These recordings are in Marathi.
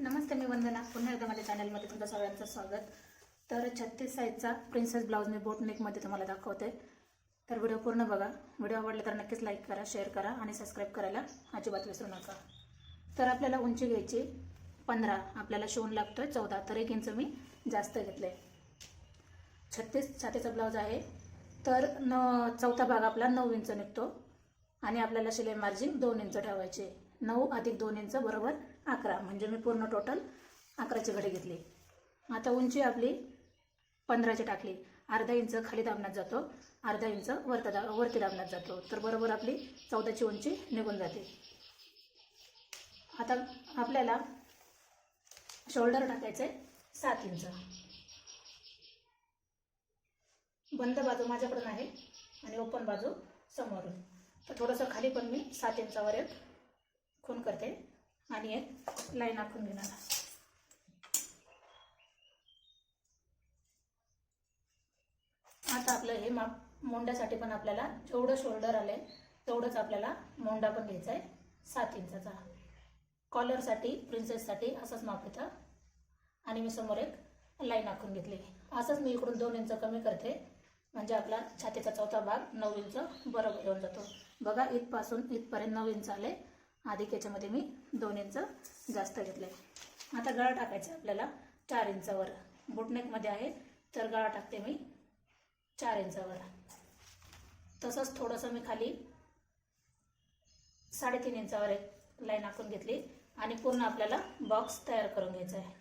नमस्ते मी वंदना. पुन्हा एकदा माझ्या चॅनलमध्ये तुमचं सगळ्यांचं स्वागत. तर छत्तीस साईजचा प्रिन्सेस ब्लाऊज मी बोट नेकमध्ये तुम्हाला दाखवते. तर व्हिडिओ पूर्ण बघा. व्हिडिओ आवडला तर नक्कीच लाईक करा शेअर करा आणि सबस्क्राईब करायला अजिबात विसरू नका. तर आपल्याला उंची घ्यायची पंधरा. आपल्याला शिवून लागतोय चौदा. तर एक इंच मी जास्त घेतले छत्तीस छातीचा ब्लाऊज आहे. तर न चौथा भाग आपला नऊ इंच निघतो. आणि आपल्याला शिलाई मार्जिन दोन इंच ठेवायचे नऊ अधिक दोन इंच बरोबर अकरा. म्हणजे मी पूर्ण टोटल अकराची घडे घेतली. आता उंची आपली पंधराची टाकली. अर्धा इंच खाली दाबण्यात जातो. अर्धा इंच वरती दा वरती दाबण्यात जातो. तर बरोबर आपली चौदाची उंची निघून जाते. आता आपल्याला शोल्डर टाकायचं आहे सात इंच. बंद बाजू माझ्याकडून आहे आणि ओपन बाजू समोरून. तर थोडंसं खाली पण मी सात इंचावर एक खून करते. आणि एक लाईन आखून घेणार. आता आपलं हे माप मोंड्यासाठी पण आपल्याला जेवढं शोल्डर आले तेवढंच आपल्याला मोंडा पण घ्यायचा आहे सात इंचाचा. कॉलरसाठी प्रिन्सेससाठी असंच माप येतं आणि मी समोर एक लाईन आखून घेतली. असंच मी इकडून दोन इंच कमी करते. म्हणजे आपला छातीचा चौथा भाग नऊ इंच बरोबर येऊन जातो. बघा इथपासून इथपर्यंत नऊ इंच आले अधिक याच्यामध्ये मी दोन इंच जास्त घेतले आता गळा टाकायचा आपल्याला चार इंचावर. बुटनेकमध्ये आहे तर गळा टाकते मी चार इंचावर. तसंच थोडंसं मी खाली साडेतीन इंचावर एक लाईन आखून घेतली आणि पूर्ण आपल्याला बॉक्स तयार करून घ्यायचा आहे.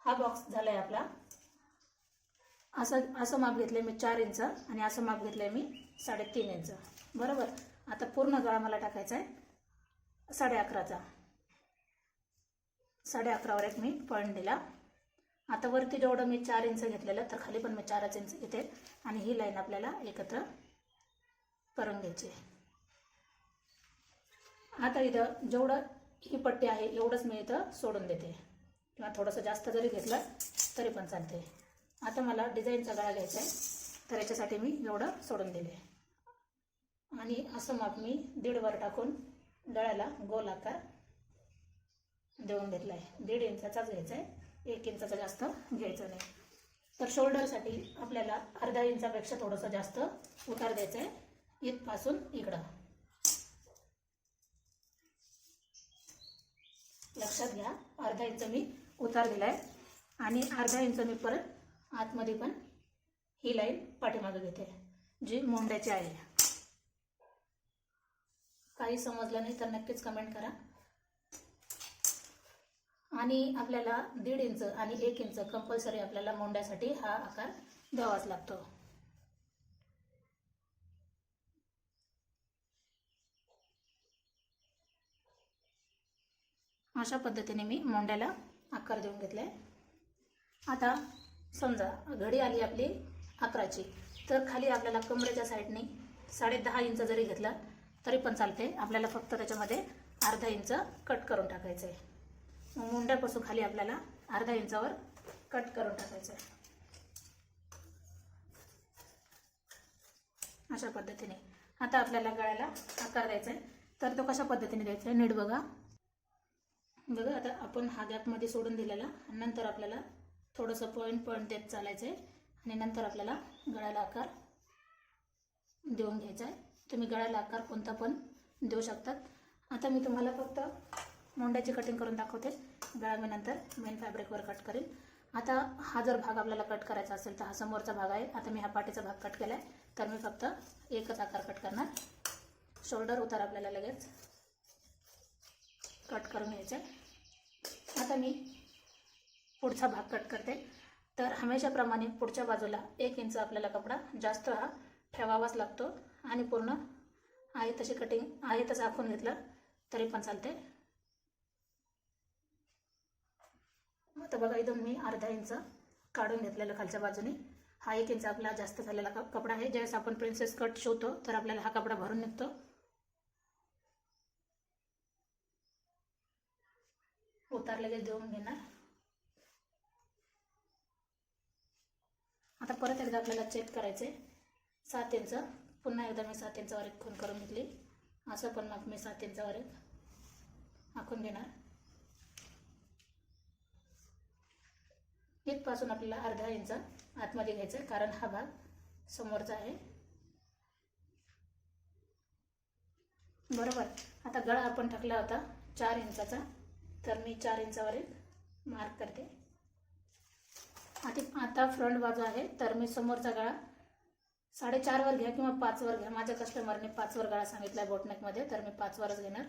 हा बॉक्स झालाय आपला असं असं माप घेतलंय मी चार इंच आणि असं माप घेतलंय मी साडेतीन इंच. बरोबर? आता पूर्ण गळा मला टाकायचा आहे. साडे अकराचा. साडे अकरावर एक मी पॉईंट दिला. आता वरती जेवढं मी चार इंच घेतलेलं तर खाली पण मी चारच इंच घेते. आणि ही लाईन आपल्याला एकत्र करून घ्यायची आता इथं जेवढं ही पट्टी आहे एवढंच मी इथं सोडून देते. किंवा थोडंसं जास्त जरी घेतलं तरी पण चालते. आता मला डिझाईनचा गळा घ्यायचा आहे. तर याच्यासाठी मी एवढं सोडून दिले. आणि असं माप मी दीड वर टाकून गळ्याला गोल आकार देऊन घेतला आहे. दीड इंचाचाच घ्यायचा आहे. एक इंचाचा जास्त घ्यायचा नाही. तर शोल्डरसाठी आपल्याला अर्धा इंचापेक्षा थोडंसं जास्त उतार द्यायचा आहे. इथपासून इकडं. लक्षात घ्या अर्धा इंच मी उतार दिलाय. आणि अर्धा इंच मी परत आतमध्ये पण ही लाईन पाठीमागे घेते जी मोंड्याची आहे. काही समजलं नाही तर नक्कीच कमेंट करा. आणि आपल्याला दीड इंच आणि एक इंच कंपल्सरी आपल्याला मोंड्यासाठी हा आकार द्यावाच लागतो. अशा पद्धतीने मी मोंड्याला आकार देऊन घेतलाय. आता समजा घडी आली आपली अकराची तर खाली आपल्याला कमरेच्या साईडने साडे दहा इंच जरी घेतला तरी पण चालते. आपल्याला फक्त त्याच्यामध्ये अर्धा इंच कट करून टाकायचं आहे. मग मुंड्यापासून खाली आपल्याला अर्धा इंचावर कट करून टाकायचं आहे. अशा पद्धतीने. आता आपल्याला गळ्याला आकार द्यायचा आहे. तर तो कशा पद्धतीने द्यायचा आहे? नीट बघा. बघा आता आपण हा गॅपमध्ये सोडून दिलेला. नंतर आपल्याला थोडंसं पॉईंट पॉईंट देत चालायचं आहे. आणि नंतर आपल्याला गळ्याला आकार देऊन घ्यायचा आहे. तुम्ही गळ्याला आकार कोणता पण देऊ शकतात. आता मी तुम्हाला फक्त मोंड्याची कटिंग करून दाखवते. गळा मी नंतर मेन फॅब्रिकवर कट करेन. आता हा जर भाग आपल्याला कट करायचा असेल तर हा समोरचा भाग आहे. आता मी हा पाठीचा भाग कट केला आहे तर मी फक्त एकच आकार कट करणार. शोल्डर उतार आपल्याला लगेच कट करून घ्यायचं आहे. आता मी पुढचा भाग कट करते. तर हमेशाप्रमाणे पुढच्या बाजूला एक इंच आपल्याला कपडा जास्त हा ठेवावाच लागतो. आणि पूर्ण आहे तशी कटिंग आहे तसं आखून घेतलं तरी पण चालते. आता बघा इथून मी अर्धा इंच काढून घेतलेलं खालच्या बाजूने. हा एक इंच आपला जास्त झालेला कप- कपडा आहे. ज्यावेळेस आपण प्रिन्सेस कट शिवतो तर आपल्याला हा कपडा भरून निघतो. उतारलेले देऊन घेणार. आता परत एकदा आपल्याला चेक करायचं आहे सात इंच पुन्हा एकदा मी सात इंचावर एक खून करून घेतली. असं पण मग मी सात इंचावर एक आखून घेणार. इथपासून आपल्याला अर्धा इंच आतमध्ये घ्यायचं आहे कारण हा भाग समोरचा आहे. बरोबर. आता गळा आपण टाकला होता चार इंचाचा. तर मी चार इंचावर एक मार्क करते. आधी आता फ्रंट बाजू आहे. तर मी समोरचा गळा साडेचारवर घ्या किंवा पाचवर घ्या. माझ्या कस्टमरने पाचवर गळा सांगितला आहे बोटनेकमध्ये तर मी पाचवरच घेणार.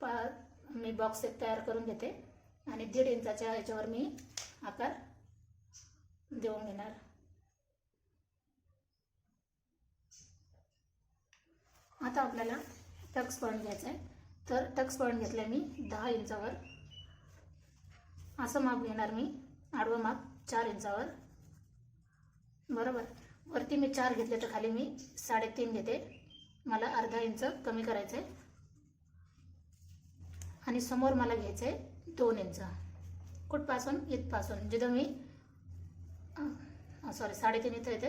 पा मी बॉक्स एक तयार करून घेते. आणि दीड इंचाच्या ह्याच्यावर मी आकार देऊन घेणार. आता आपल्याला टक्स पॉईंट घ्यायचा आहे तर टक्स पॉईंट घेतला मी दहा इंचावर. असं माप घेणार मी. आडवं माप चार इंचावर. बरोबर. वरती मी चार घेतले तर खाली मी साडेतीन घेते. मला अर्धा इंच कमी करायचं आहे आणि समोर मला घ्यायचं आहे दोन इंच. कुठपासून? इथपासून. जिथं मी सॉरी साडेतीन इथं येते.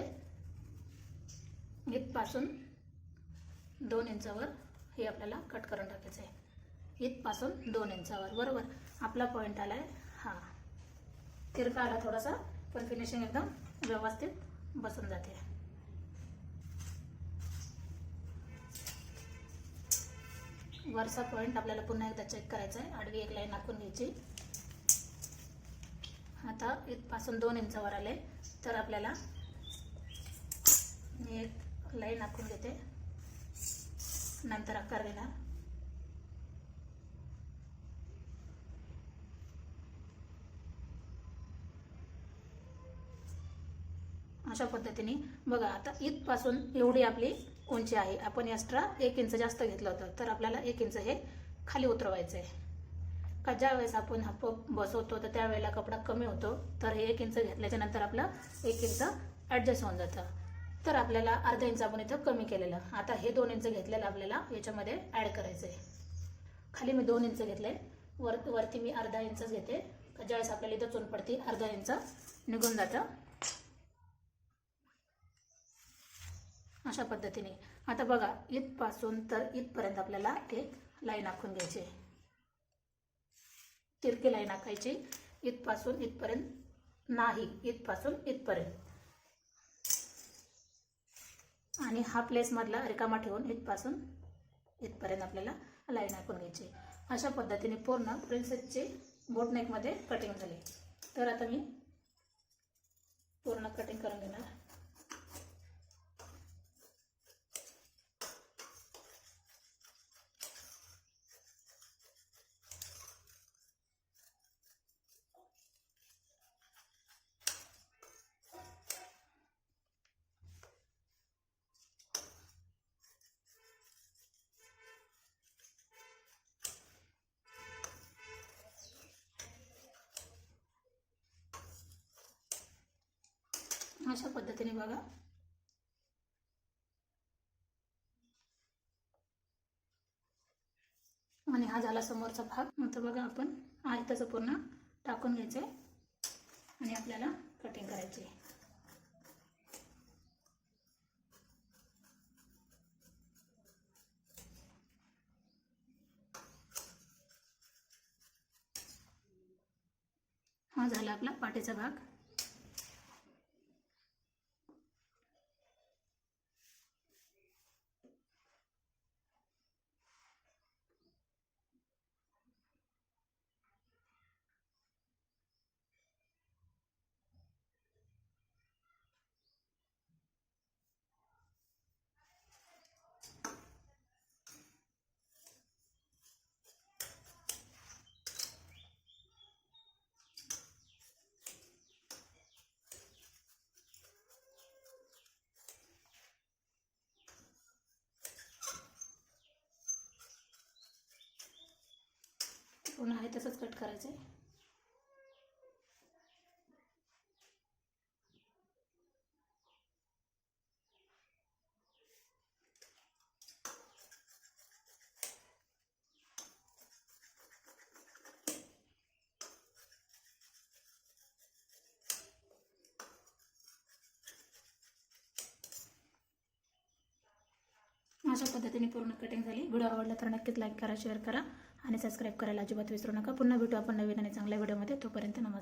इथपासून दोन इंचावर हे आपल्याला कट करून टाकायचं आहे इथपासून दोन इंचावर. बरोबर. आपला पॉईंट आला आहे हा. तिरका आला थोडासा पण फिनिशिंग एकदम व्यवस्थित बसून जाते. वरचा पॉईंट आपल्याला पुन्हा एकदा चेक करायचा आहे आडवी एक लाईन आखून घ्यायची. आता इथपासून दोन इंचावर आले. तर आपल्याला मी एक लाईन आखून घेते. नंतर आकार देणार अशा पद्धतीने. बघा आता इथपासून एवढी आपली उंची आहे. आपण एक्स्ट्रा एक इंच जास्त घेतलं होतं. तर आपल्याला एक इंच हे खाली उतरवायचं आहे का ज्या वेळेस आपण हा पप बसवतो तर त्यावेळेला कपडा कमी होतो. तर हे एक इंच घेतल्याच्या नंतर आपलं एक इंच ॲडजस्ट होऊन जातं. तर आपल्याला अर्धा इंच आपण इथं कमी केलेलं. आता हे दोन इंच घेतलेलं आपल्याला याच्यामध्ये ॲड करायचं आहे खाली मी दोन इंच घेतले वर वरती मी अर्धा इंचच घेते. ज्यावेळेस आपल्याला इथं चून पडते अर्धा इंच निघून जातं. अशा पद्धतीने. आता बघा इथपासून तर इथपर्यंत आपल्याला एक लाईन आखून घ्यायची. तिरकी लाईन आखायची. इथपासून इथपर्यंत नाही इथपासून इथपर्यंत. आणि हा प्लेसमधला रिकामा ठेवून इथपासून इथपर्यंत आपल्याला लाईन आखून घ्यायची. अशा पद्धतीने पूर्ण प्रिन्सेसची बोटनेकमध्ये कटिंग झाली. तर आता मी अशा पद्धतीने बघा. आणि हा झाला समोरचा भाग. नंतर बघा आपण आयताचं पूर्ण टाकून घ्यायचं आहे आणि आपल्याला कटिंग करायची आहे हा झाला आपला पाठीचा भाग. पूर्ण आहे तसंच कट करायचं आहे अशा पद्धतीने पूर्ण कटिंग झाली. व्हिडिओ आवडला तर नक्कीच लाईक करा शेअर करा. आणि सबस्क्राईब करायला अजिबात विसरू नका. पुन्हा भेटू आपण नवीन आणि चांगल्या व्हिडिओमध्ये तोपर्यंत नमस्कार.